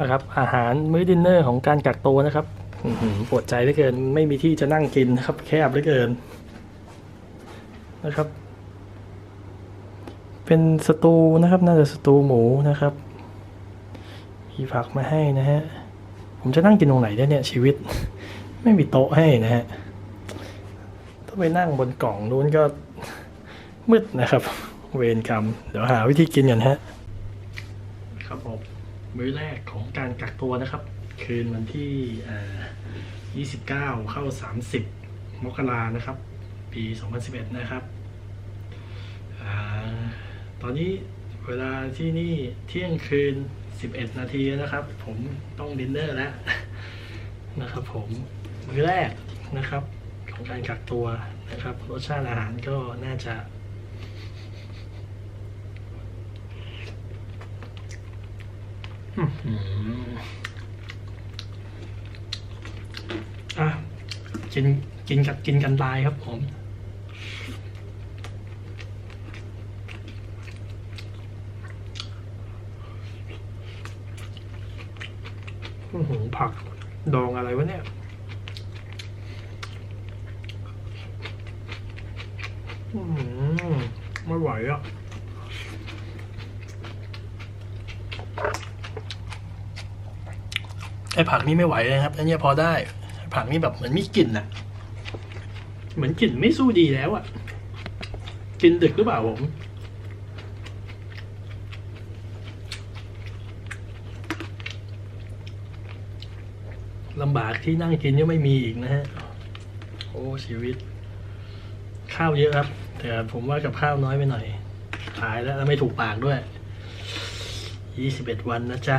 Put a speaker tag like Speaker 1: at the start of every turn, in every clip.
Speaker 1: นะครับ อาหารมื้อดินเนอร์ของการกักตัวนะครับปวดใจเหลือเกิน ไม่มีที่จะนั่งกินนะครับ แคบเหลือเกินนะครับ เป็นสตูนะครับ น่าจะสตูหมูนะครับมีผักมาให้นะฮะผมจะนั่งกินตรงไหนได้เนี่ยชีวิต ไม่มีโต๊ะให้นะฮะถ้าไปนั่งบนกล่องนู้นก็มืดนะครับ เวรกรรม เดี๋ยวหาวิธีกินกันฮะ ครับผม มื้อแรกของการกักตัวนะครับ คืนวันที่ 29 เข้า 30 มกรานะครับ ปี 2011 นะครับอตอนนี้เวลาที่นี่เที่ยงคืน 11 นาทีนะครับ ผมต้องดินเนอร์แล้วนะครับ ผมมื้อแรกนะครับ ของการกักตัวนะครับ รสชาติอาหารก็น่าจะ อะกินกินกับกินกันตายครับผมหือผักดองอะไรวะเนี่ยไม่ไหวอะ ไอ้ผักนี่ไม่ไหวเลยครับอันนี้พอได้ ผักนี่แบบเหมือนมีกลิ่นอะเหมือนกลิ่นไม่สู้ดีแล้วอะกินดึกหรือเปล่าผมลำบากที่นั่งกินยังไม่มีอีกนะฮะ โอ้ชีวิต ข้าวเยอะครับ แต่ผมว่ากับข้าวน้อยไปหน่อย ตายแล้วแล้วไม่ถูกปากด้วยยี่สิบเอ็ดวันนะจ๊ะ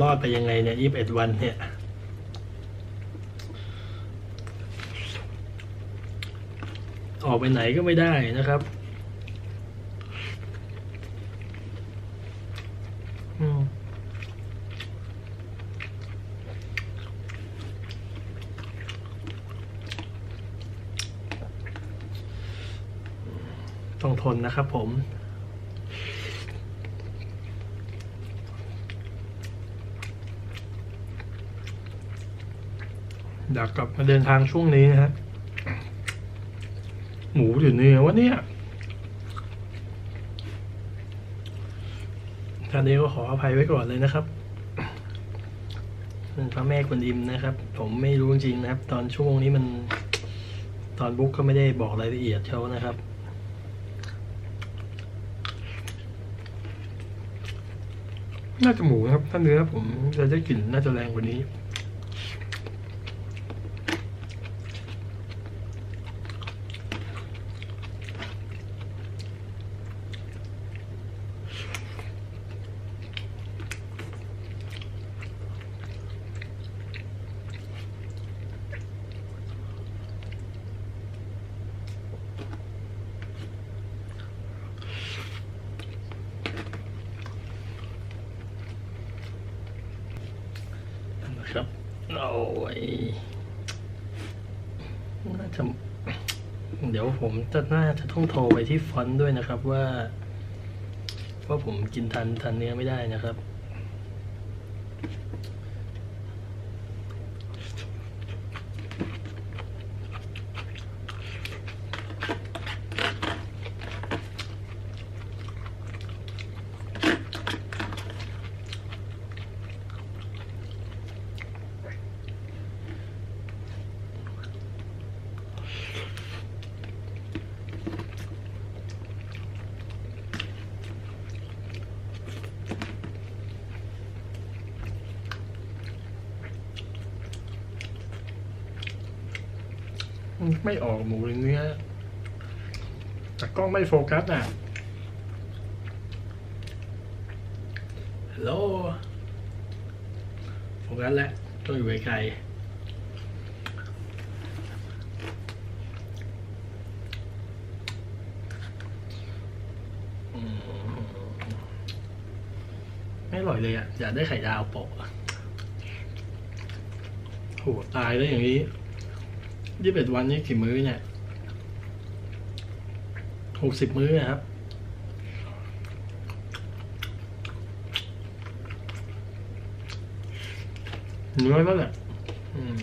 Speaker 1: รอดไปยังไงเนี่ยยี่สิบเอ็ดวันเนี่ย ออกไปไหนก็ไม่ได้นะครับต้องทนนะครับผม อยากกลับมาเดินทางช่วงนี้นะฮะ หมูหรือเนื้อวะเนี่ยท่านนี้ก็ขออภัยไว้ก่อนเลยนะครับเป็นพระแม่กวนอิมนะครับ ผมไม่รู้จริงนะครับ ตอนช่วงนี้มัน ตอนบุ๊กก็ไม่ได้บอกรายละเอียดเขานะครับน่าจะหมูครับ ถ้าเนื้อผมจะได้กลิ่นน่าจะแรงกว่านี้ นะครับ โอ้ยน่าจะเดี๋ยวผมจะน่าจะต้องโทรไปที่ฟอนต์ด้วยนะครับว่า ว่าผมกินทันทันเนื้อไม่ได้นะครับ ไม่ออกหมูหรือเนื้อแต่กล้องไม่โฟกัสอะฮัลโหลโฟกัสแล้วต้องอยู่ไกลๆไม่อร่อยเลยอะ อยากได้ไข่ดาวโปะอะโหตายแล้วอย่างนี้ ยี่สิบเอ็ดวันนี้กี่มื้อเนี่ยหกสิบมื้อนะครับ น้อก็แหละอืม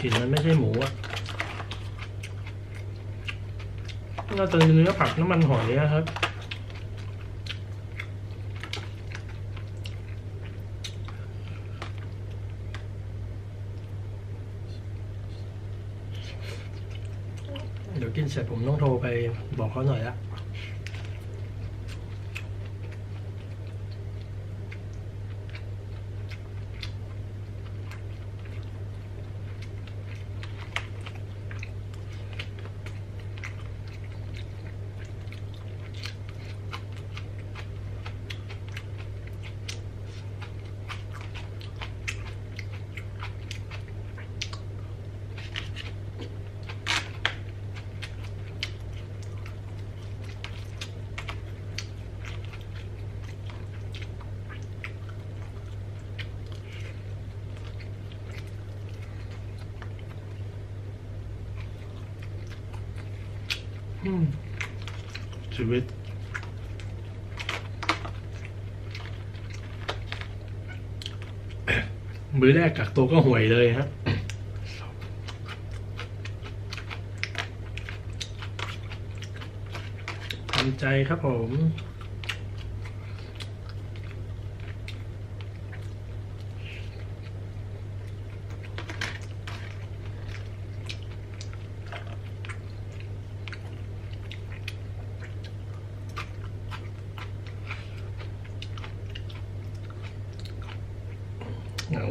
Speaker 1: กลิ่นมันไม่ใช่หมูอะ น่าจะเนื้อผักน้ำมันหอยนะครับเดี๋ยวกินเสร็จผมต้องโทรไปบอกเขาหน่อยละ อืมชีวิต มือแรกกักตัวก็ห่วยเลยฮะทำใจครับผม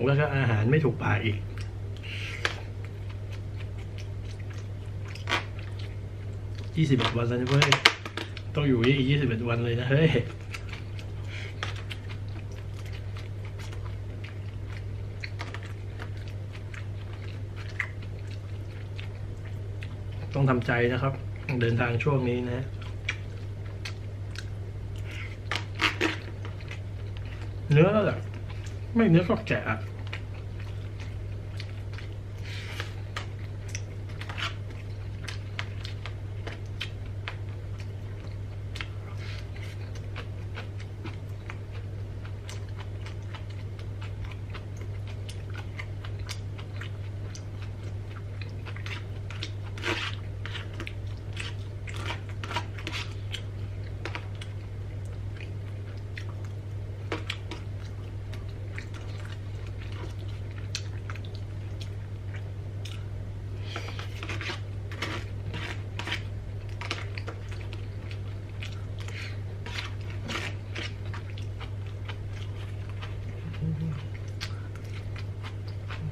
Speaker 1: แล้วก็อาหารไม่ถูกปากอีก ยี่สิบเอ็ดวันแล้วนะเว้ย ต้องอยู่นี่อีกยี่สิบเอ็ดวันเลยนะเฮ้ยต้องทำใจนะครับ เดินทางช่วงนี้นะเนื้อแบบไม่เนื้อก็แกะอะ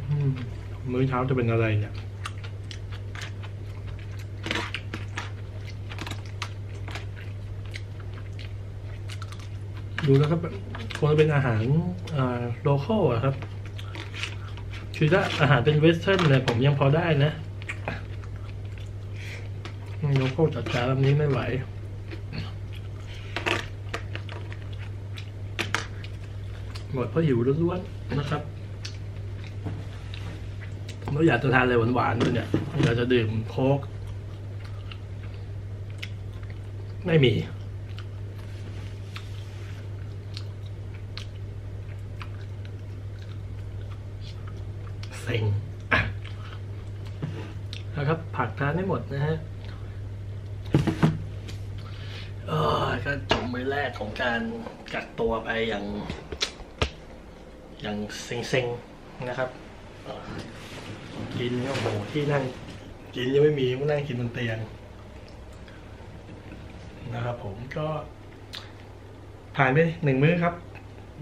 Speaker 1: อืม มื้อเช้าจะเป็นอะไรเนี่ยดูแล้วครับคงจะเป็นอาหารโลเคอลอะครับ คือถ้าอาหารเป็นเวสเทิร์นเนี่ยผมยังพอได้นะโลเคอลจัดจานแบบนี้ไม่ไหวหมดเพราะหิวล้วนๆนะครับ เราอยากจะทานอะไรหวานๆด้วยเนี่ยอยากจะดื่มโค้กไม่มี เซ็งนะครับ ผักทานไม่หมดนะฮะเออก็จบมือแรกของการกักตัวไปอย่าง อย่างเซ็งๆนะครับ กินโอ้โหที่นั่ง กินยังไม่มีก็นั่งกินบนเตียง นะครับ ผมก็ ผ่านไปหนึ่งมื้อครับ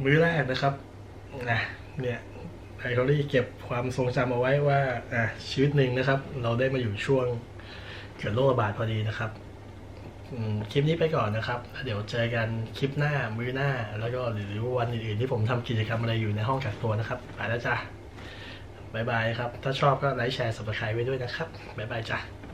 Speaker 1: มื้อแรกนะครับนะเนี่ยไอคอรี่เก็บความทรงจำเอาไว้ว่าอะชีวิตหนึ่งนะครับ เราได้มาอยู่ช่วงเกิดโรคระบาดพอดีนะครับคลิปนี้ไปก่อนนะครับ เดี๋ยวเจอกันคลิปหน้า มื้อหน้า แล้วก็หรือวันอื่นๆที่ผมทำกิจกรรมอะไรอยู่ในห้องกักตัวนะครับ ไปแล้วจ้ะ บายบายครับ ถ้าชอบก็ไลค์แชร์สับสไครต์ไว้ด้วยนะครับบายบายจ้ะ